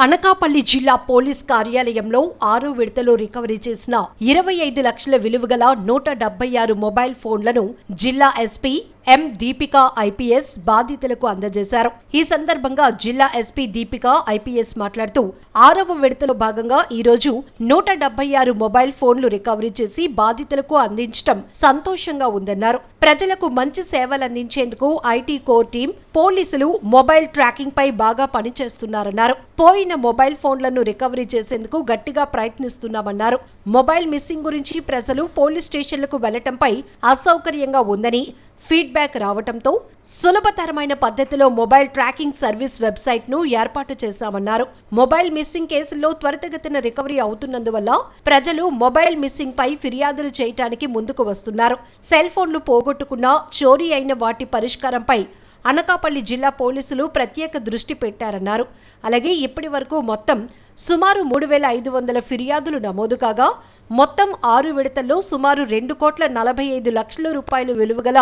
అనకాపల్లి జిల్లా పోలీస్ కార్యాలయంలో ఆరో విడతలో రికవరీ చేసిన ఇరవై ఐదు లక్షల విలువగల నూట డెబ్బై ఆరు మొబైల్ ఫోన్లను జిల్లా ఎస్పీ ఎం దీపిక ఐపీఎస్ బాధితులకు అందజేశారు. ఈ సందర్భంగా జిల్లా ఎస్పీ దీపిక ఐపీఎస్ మాట్లాడుతూ ఆరవ విడతలో భాగంగా ఈ రోజు నూట డెబ్బై ఆరు మొబైల్ ఫోన్లు రికవరీ చేసి బాధితులకు అందించడం సంతోషంగా ఉందన్నారు. ప్రజలకు మంచి సేవలు అందించేందుకు ఐటీ కోర్ టీం పోలీసులు మొబైల్ ట్రాకింగ్ పై బాగా పనిచేస్తున్నారన్నారు. పోయిన మొబైల్ ఫోన్లను రికవరీ చేసేందుకు గట్టిగా ప్రయత్నిస్తున్నామన్నారు. మొబైల్ మిస్సింగ్ గురించి ప్రజలు పోలీస్ స్టేషన్లకు వెళ్ళటంపై అసౌకర్యంగా ఉందని ఫీడ్బ్యాక్ రావటంతో సులభతరమైన పద్ధతిలో మొబైల్ ట్రాకింగ్ సర్వీస్ వెబ్సైట్ను ఏర్పాటు చేశామన్నారు. మొబైల్ మిస్సింగ్ కేసుల్లో త్వరితగతిన రికవరీ అవుతున్నందువల్ల ప్రజలు మొబైల్ మిస్సింగ్ పై ఫిర్యాదులు చేయటానికి ముందుకు వస్తున్నారు. సెల్ ఫోన్లు పోగొట్టుకున్న చోరీ అయిన వాటి పరిష్కారంపై అనకాపల్లి జిల్లా పోలీసులు ప్రత్యేక దృష్టి పెట్టారన్నారు. అలాగే ఇప్పటి వరకు మొత్తం సుమారు మూడు వేల ఐదు వందల ఫిర్యాదులు నమోదు కాగా మొత్తం ఆరు విడతల్లో సుమారు రెండు కోట్ల నలభై ఐదు లక్షల రూపాయలు విలువగల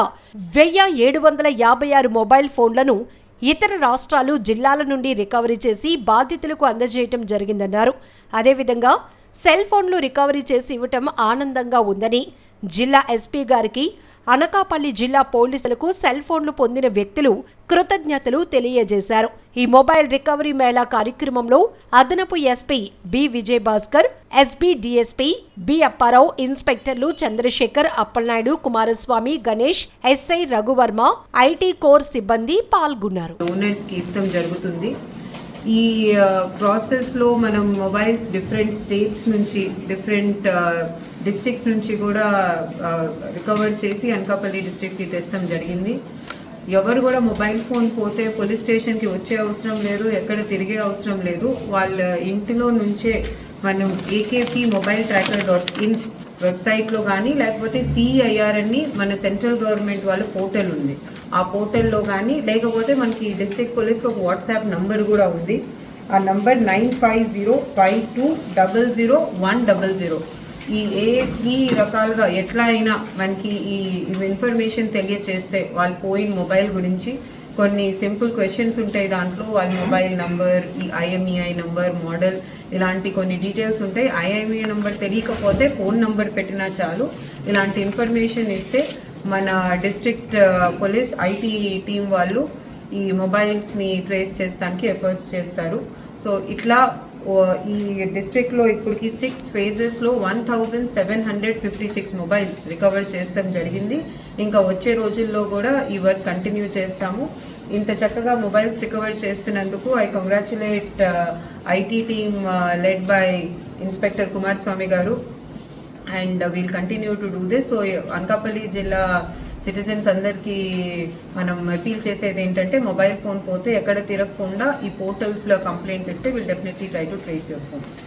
వెయ్యి ఏడు వందల యాభై ఆరు మొబైల్ ఫోన్లను ఇతర రాష్ట్రాలు జిల్లాల నుండి రికవరీ చేసి బాధితులకు అందజేయటం జరిగిందన్నారు. అదేవిధంగా సెల్ ఫోన్లు రికవరీ చేసి ఇవ్వటం ఆనందంగా ఉందని జిల్లా ఎస్పీ గారికి అనకాపల్లి జిల్లా పోలీసులకు సెల్ ఫోన్లు పొందిన వ్యక్తులు కృతజ్ఞతలు తెలియజేశారు. ఈ మొబైల్ రికవరీ మేళా కార్యక్రమంలో అదనపు SP B Vijay Bhaskar SB DSP B Apparao ఇన్స్పెక్టర్లు Chandrasekhar Appalanaidu Kumaraswamy Ganesh SI Raghuvarma IT core సిబ్బంది పాల్గొన్నారు. ఇష్టం జరుగుతుంది. ఈ ప్రాసెస్లో మనం మొబైల్స్ డిఫరెంట్ స్టేట్స్ నుంచి డిఫరెంట్ డిస్టిక్స్ నుంచి కూడా రికవర్ చేసి అనకాపల్లి డిస్ట్రిక్ట్కి తెస్తాం జరిగింది. ఎవరు కూడా మొబైల్ ఫోన్ పోతే పోలీస్ స్టేషన్కి వచ్చే అవసరం లేదు ఎక్కడ తిరిగే అవసరం లేదు. వాళ్ళ ఇంటిలో నుంచే మనం AKP mobile tracker dot in వెబ్సైట్లో కానీ లేకపోతే సిఐఆర్ అని మన సెంట్రల్ గవర్నమెంట్ వాళ్ళ పోర్టల్ ఉంది. ఆ పోర్టల్లో కానీ లేకపోతే మనకి డిస్ట్రిక్ట్ పోలీస్కి ఒక వాట్సాప్ నంబర్ కూడా ఉంది. ఆ number nine five zero five two double zero one double zero ఈ ఏ ఈ రకాలుగా ఎట్లా అయినా మనకి ఈ ఇన్ఫర్మేషన్ తెలియచేస్తే వాళ్ళు పోయిన మొబైల్ గురించి కొన్ని సింపుల్ క్వశ్చన్స్ ఉంటాయి దాంట్లో. వాళ్ళ మొబైల్ నంబర్ ఈ ఐఎంఈఐ నంబర్ మోడల్ ఇలాంటి కొన్ని డీటెయిల్స్ ఉంటాయి. ఐఎంఈఐ నంబర్ తెలియకపోతే ఫోన్ నంబర్ పెట్టినా చాలు. ఇలాంటి ఇన్ఫర్మేషన్ ఇస్తే మన డిస్ట్రిక్ట్ పోలీస్ ఐటీ టీం వాళ్ళు ఈ మొబైల్స్ని ట్రేస్ చేస్తానికి ఎఫర్ట్స్ చేస్తారు. సో ఇట్లా ఈ డిస్ట్రిక్ట్లో ఇప్పటికి six ఫేజెస్లో one thousand seven hundred fifty six mobiles recover చేస్తాం జరిగింది. ఇంకా వచ్చే రోజుల్లో కూడా ఈ వర్క్ కంటిన్యూ చేస్తాము. ఇంత చక్కగా మొబైల్స్ రికవర్ చేస్తున్నందుకు I congratulate IT team led by inspector Kumar Swamy గారు. And we'll continue to do this so Anakapalli జిల్లా సిటిజన్స్ అందరికీ మనం అపీల్ చేసేది ఏంటంటే మొబైల్ ఫోన్ పోతే ఎక్కడ తిరగకుండా ఈ పోర్టల్స్లో కంప్లైంట్ ఇస్తే will definitely try to trace your phones